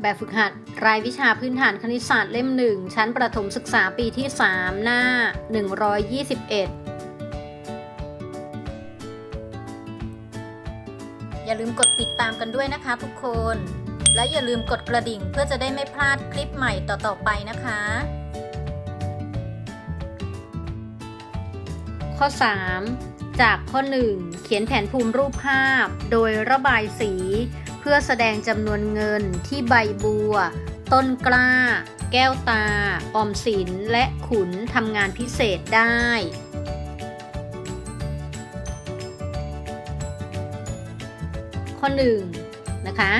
แบบฝึกหัด รายวิชาพื้นฐานคณิตศาสตร์เล่มหนึ่งชั้นประถมศึกษาปีที่ 3 หน้า 121 อย่าลืมกดติดตามกันด้วยนะคะทุกคน และอย่าลืมกดกระดิ่งเพื่อจะได้ไม่พลาดคลิปใหม่ต่อ ๆ ไปนะคะ ข้อ 3 จากข้อ 1 เขียนแผนภูมิรูปภาพ โดยระบายสี พื่อแสดงจำนวนเงินที่ใบบัว ต้นกล้า แก้วตา ออมสิน และขุนทำงานพิเศษได้ ข้อ 1 นะคะ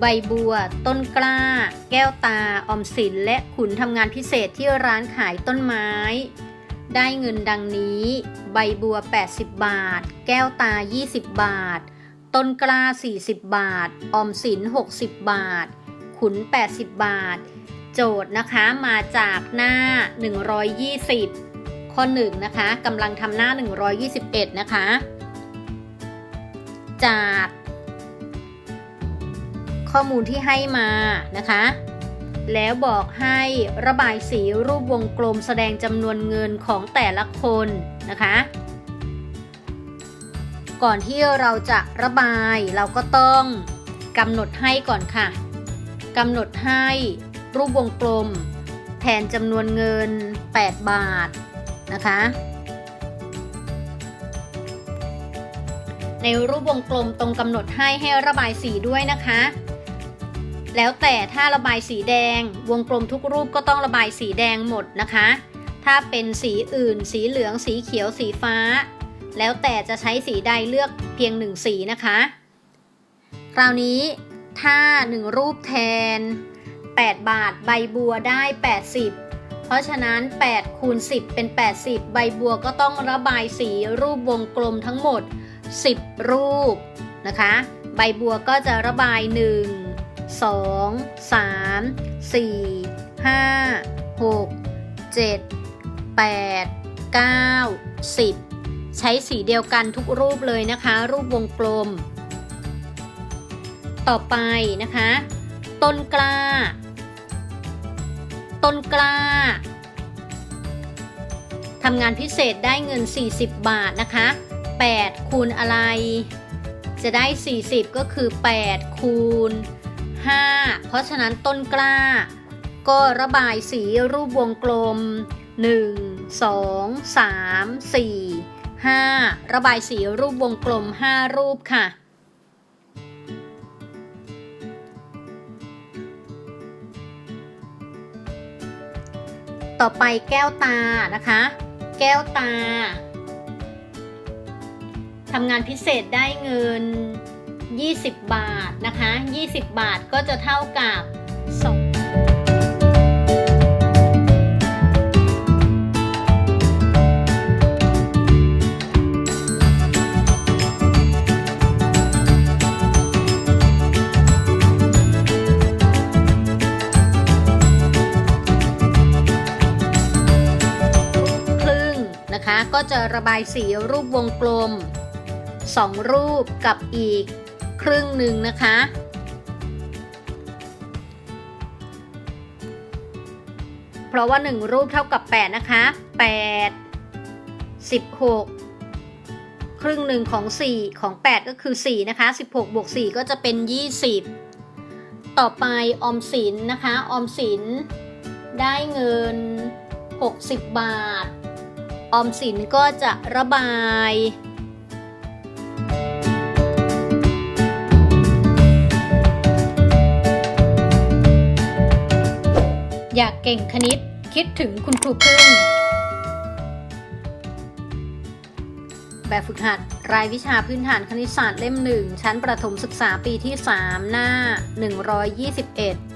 ใบบัว ต้นกล้า แก้วตา ออมสิน และขุนทำงานพิเศษที่ร้านขายต้นไม้ ได้เงินดังนี้ ใบบัว 80 บาท แก้วตา 20 บาท ต้นกล้า 40 บาท ออมสิน 60 บาท ขุน 80 บาท โจทย์นะคะมาจากหน้า 120 ข้อ1นะคะกำลังทำหน้า 121 นะคะ จากข้อมูลที่ให้มานะคะ แล้วบอกให้ระบายสีรูปวงกลมแสดงจำนวนเงินของแต่ละคนนะคะ ก่อนที่เราจะระบายเราก็ต้องกำหนดให้ก่อนค่ะกำหนดให้รูปวงกลม แทนจำนวนเงิน 8 บาทนะคะ ในรูปวงกลมตรงกำหนดให้ให้ระบายสีด้วยนะคะ แล้วแต่ถ้าระบายสีแดง วงกลมทุกรูปก็ต้องระบายสีแดงหมดนะคะ ถ้าเป็นสีอื่น สีเหลือง สีเขียว สีฟ้า แล้วแต่จะใช้สีใดเลือกเพียงหนึ่งสีนะคะ คราวนี้ถ้า 1 รูปแทน 8 บาทใบบัวได้ 80 เพราะฉะนั้น 8 คูณ 10 เป็น 80 ใบบัวก็ต้องระบายสีรูปวงกลมทั้งหมด 10 รูปนะคะ ใบบัวก็จะระบาย 1 2 3 4 5 6 7 8 9 10 ใช้สีเดียวกันทุกรูปเลยนะคะ รูปวงกลม ต่อไปนะคะ ต้นกล้า ต้นกล้าทำงานพิเศษได้เงิน 40 บาทนะคะ 8 คูณอะไร จะได้ 40 ก็คือ 8 คูณ 5 เพราะฉะนั้นต้นกล้า ก็ระบายสีรูปวงกลม 1 2 3 4 5 ระบายสีรูปวงกลม 5 รูปค่ะ ต่อไปแก้วตานะคะ แก้วตาทำงานพิเศษได้เงิน 20 บาทนะคะ 20 บาทก็จะเท่ากับ2 ก็จะระบายสีรูปวงกลม 2 รูปกับอีกครึ่งหนึ่งนะคะ เพราะว่า 1 รูปเท่ากับ 8 นะคะ 8 16 ครึ่งหนึ่งของ 4 ของ 8 ก็คือ 4 นะคะ 16บวก4ก็จะเป็น 20 ต่อไปออมสินนะคะ ออมสินได้เงิน 60 บาท ออมสินก็จะระบายอยากเก่งคณิตคิดถึงคุณครูพึ่ง แบบฝึกหัด รายวิชาพื้นฐานคณิตศาสตร์เล่มหนึ่งชั้นประถมศึกษาปีที่ 3 หน้า 121